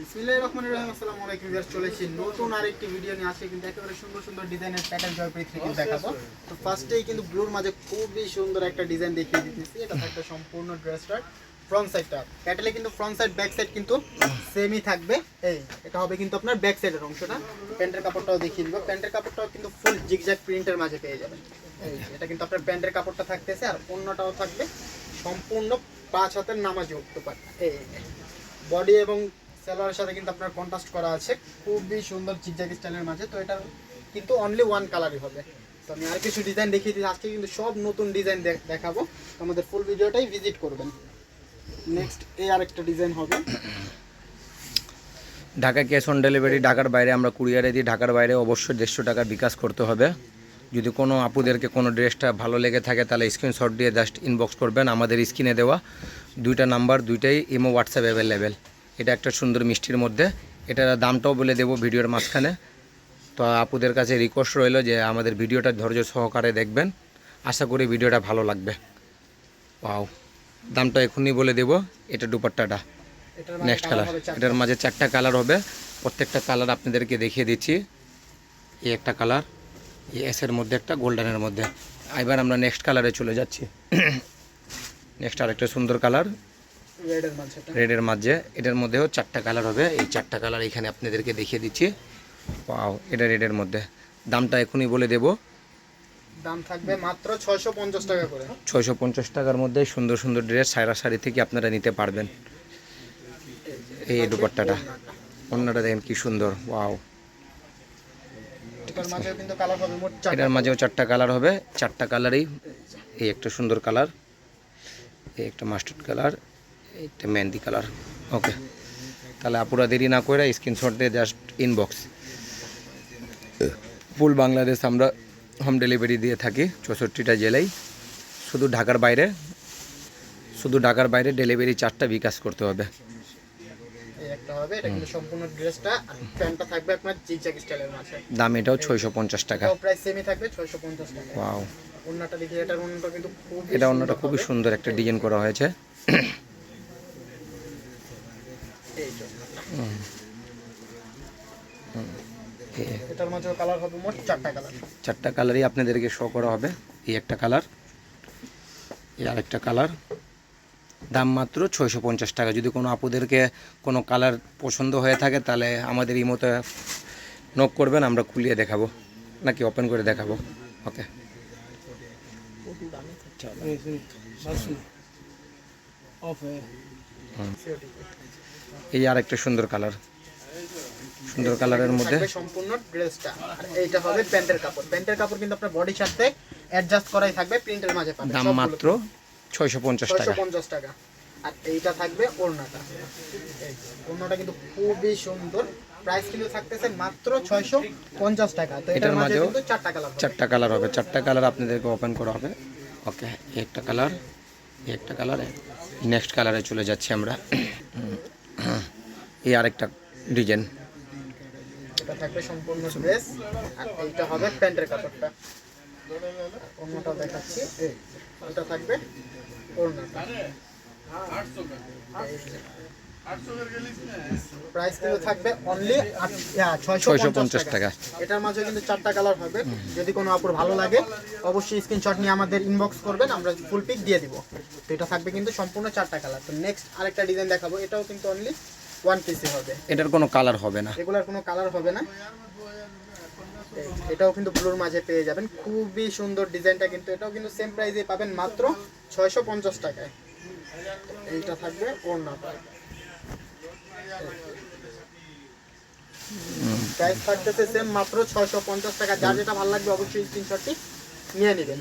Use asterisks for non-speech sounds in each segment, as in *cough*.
বিসমিল্লাহির রহমানির রহিম আসসালামু আলাইকুম ভিউয়ার্স নতুন আরেকটি ভিডিও নিয়ে। আসছে কিন্তু একেবারে সুন্দর সুন্দর ডিজাইনের প্যাটার্ন জয়প্রীত থেকে দেখাবো। তো ফার্স্টেই কিন্তু ব্লুর মাঝে খুবই সুন্দর একটা ডিজাইন দেখিয়ে দিতেছি। এটা থাকবে সম্পূর্ণ ড্রেসটা ফ্রন্ট সাইডটা প্যাটেলে কিন্তু ফ্রন্ট সাইড ব্যাক সাইড কিন্তু সেমই থাকবে। এই এটা হবে কিন্তু আপনার ব্যাক সাইডের অংশটা। প্যান্টের কাপড়টাও দেখিয়ে দিব। প্যান্টের কাপড়টাও কিন্তু ফুল জিগজ্যাগ প্রিন্টের মাঝে পেয়ে যাবেন। এই এটা কিন্তু আপনার প্যান্টের কাপড়টা থাকতেছে আর অন্যটাও থাকবে। সম্পূর্ণ পাঁচ হাতের নামাজি উঠতে পারে এই বডি এবং সেলোয়ারের সাথে কিন্তু আপনার কন্ট্রাস্ট করা আছে। খুবই সুন্দর জিগজ্যাগ স্টাইলের মাঝে। তো এটা কিন্তু অনলি ওয়ান কালারই হবে। তো আমি আর কিছু ডিজাইন দেখিয়ে দিই। আজকে কিন্তু সব নতুন ডিজাইন দেখাবো। আমাদের ফুল ভিডিওটাই ভিজিট করবেন। নেক্সট এই আরেকটা ডিজাইন হবে। ঢাকা ক্যাশ অন ডেলিভারি ঢাকার বাইরে আমরা কুরিয়ারে দিই। ঢাকার বাইরে অবশ্যই দেড়শো টাকা বিকাশ করতে হবে। যদি কোনো আপুদেরকে কোনো ড্রেসটা ভালো লেগে থাকে, তাহলে স্ক্রিনশট দিয়ে জাস্ট ইনবক্স করবেন। আমাদের স্ক্রিনে দেওয়া দুইটা নাম্বার দুইটাই ইমো হোয়াটসঅ্যাপ অ্যাভেলেবেল এটা একটা সুন্দর মিষ্টির মধ্যে। এটার দামটাও বলে দেবো ভিডিওর মাঝখানে। তো আপুদের কাছে রিকোয়েস্ট রইল যে আমাদের ভিডিওটা ধৈর্য সহকারে দেখবেন। আশা করি ভিডিওটা ভালো লাগবে। পাও দামটা এখনই বলে দেবো। এটা দুপাট্টাটা। নেক্সট কালার এটার মাঝে চারটা কালার হবে। প্রত্যেকটা কালার আপনাদেরকে দেখিয়ে দিচ্ছি। এই একটা কালার এসের মধ্যে একটা গোল্ডেনের মধ্যে। এবার আমরা নেক্সট কালারে চলে যাচ্ছি। *coughs* নেক্সট আরেকটা সুন্দর কালার রেডের মাঝে এটার মধ্যেও চারটা কালার হবে। এই চারটা কালার এখানে আপনাদেরকে দেখিয়ে দিচ্ছি। পাও এটা রেডের মধ্যে। দামটা এখনই বলে দেবো। দাম থাকবে মাত্র ছয়শো পঞ্চাশ টাকা করে। ছয়শো পঞ্চাশ টাকার মধ্যে সুন্দর সুন্দর ড্রেস সায়রা শাড়ি থেকে আপনারা নিতে পারবেন। এই দুপাট্টাটা। অন্যটা দেখেন কি সুন্দর। ওয়াও। এটার মাঝেও চারটা কালার হবে। চারটা কালারই এই একটা সুন্দর কালার। এই একটা মাস্টার্ড কালার। একটা মেহেন্দি কালার। ওকে তাহলে আপুরা দেরি না করে স্ক্রিনশট দিয়ে জাস্ট ইনবক্স ফুল বাংলাদেশ আমরা হোম ডেলিভারি দিয়ে থাকি চৌষট্টিটা জেলায়। শুধু ঢাকার বাইরে শুধু ঢাকার বাইরে ডেলিভারি চারটা বিকাশ করতে হবে। একটা হবে এটা কিন্তু সম্পূর্ণ ড্রেসটা আর প্যান্টটা থাকবে আপনার জিগজ্যাগ স্টাইলের মাঝে। দাম এটাও ছয়শো পঞ্চাশ টাকা। প্রাইস সেমই থাকবে ছয়শো পঞ্চাশ টাকা। ওয়াও অন্যটা দেখি এটার অন্যটা কিন্তু খুব এটা অন্যটা খুবই সুন্দর একটা ডিজাইন করা হয়েছে এ- এটার মাঝেও কালার হবে মোট চারটা কালার চারটা কালারই আপনাদেরকে শো করা হবে এই একটা কালার এই আরেকটা কালার দাম মাত্র ছয়শো পঞ্চাশ টাকা। যদি কোনো আপুদেরকে কোনো কালার পছন্দ হয়ে থাকে তাহলে আমাদের এই মতো নক করবেন আমরা খুলিয়ে দেখাবো। নাকি ওপেন করে দেখাবো? ওকে এই আরেকটা সুন্দর কালার। সুন্দর কালারের মধ্যে। সম্পূর্ণ ড্রেসটা। আর এইটা হবে প্যান্টের কাপড়। প্যান্টের কাপড় কিন্তু আপনার বডির সাথে অ্যাডজাস্ট করাই থাকবে প্রিন্টের মাঝে পাবেন দাম মাত্র ছয়শো পঞ্চাশ ছয়শো টাকা পঞ্চাশ টাকা। আর এইটা থাকবে ওড়নাটা। এই, ওড়নাটা কিন্তু খুবই সুন্দর। প্রাইস কিন্তু থাকতেছে মাত্র ছয়শো পঞ্চাশ টাকা। তো এটার মাঝে কিন্তু চারটা কালার চারটা কালার হবে। চারটা কালার আপনাদেরকে ওপেন করা হবে। ওকে একটা কালার একটা কালার নেক্সট কালারে চলে যাচ্ছি আমরা। এই আরেকটা ডিজাইন। এটা থাকবে সম্পূর্ণ ড্রেস আর এইটা হবে প্যান্টের কাপড়টা। অন্যটা দেখাচ্ছি। এটা থাকবে প্রাইস কিন্তু থাকবে অনলি ছয়শো ছয়শো পঞ্চাশ টাকা। এটার মাঝে কিন্তু চারটা কালার হবে। যদি কোনো আপুর ভালো লাগে অবশ্যই স্ক্রিনশট নিয়ে আমাদের ইনবক্স করবেন আমরা ফুল পিক দিয়ে দিব। তো এটা থাকবে কিন্তু সম্পূর্ণ চারটা কালার তো নেক্সট আরেকটা ডিজাইন দেখাবো। এটাও কিন্তু অনলি ওয়ান পিসি হবে। এটার কোনো কালার হবে না। এগুলার কোনো কালার হবে না। এটাও কিন্তু ব্লুর মাঝে পেয়ে যাবেন। খুবই সুন্দর ডিজাইনটা কিন্তু এটাও কিন্তু সেম প্রাইসে পাবেন মাত্র ছয়শো পঞ্চাশ টাকায়। এইটা থাকবে ওড়নাটা প্রাইস থাকতেছে সেম মাত্র ছয়শো পঞ্চাশ টাকা। যার যেটা ভালো লাগবে অবশ্যই স্ক্রিনশটটি নিয়ে নেবেন।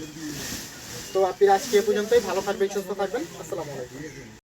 তো আপনি আজকে এ পর্যন্তই। ভালো থাকবেন সুস্থ থাকবেন। আসসালামু আলাইকুম।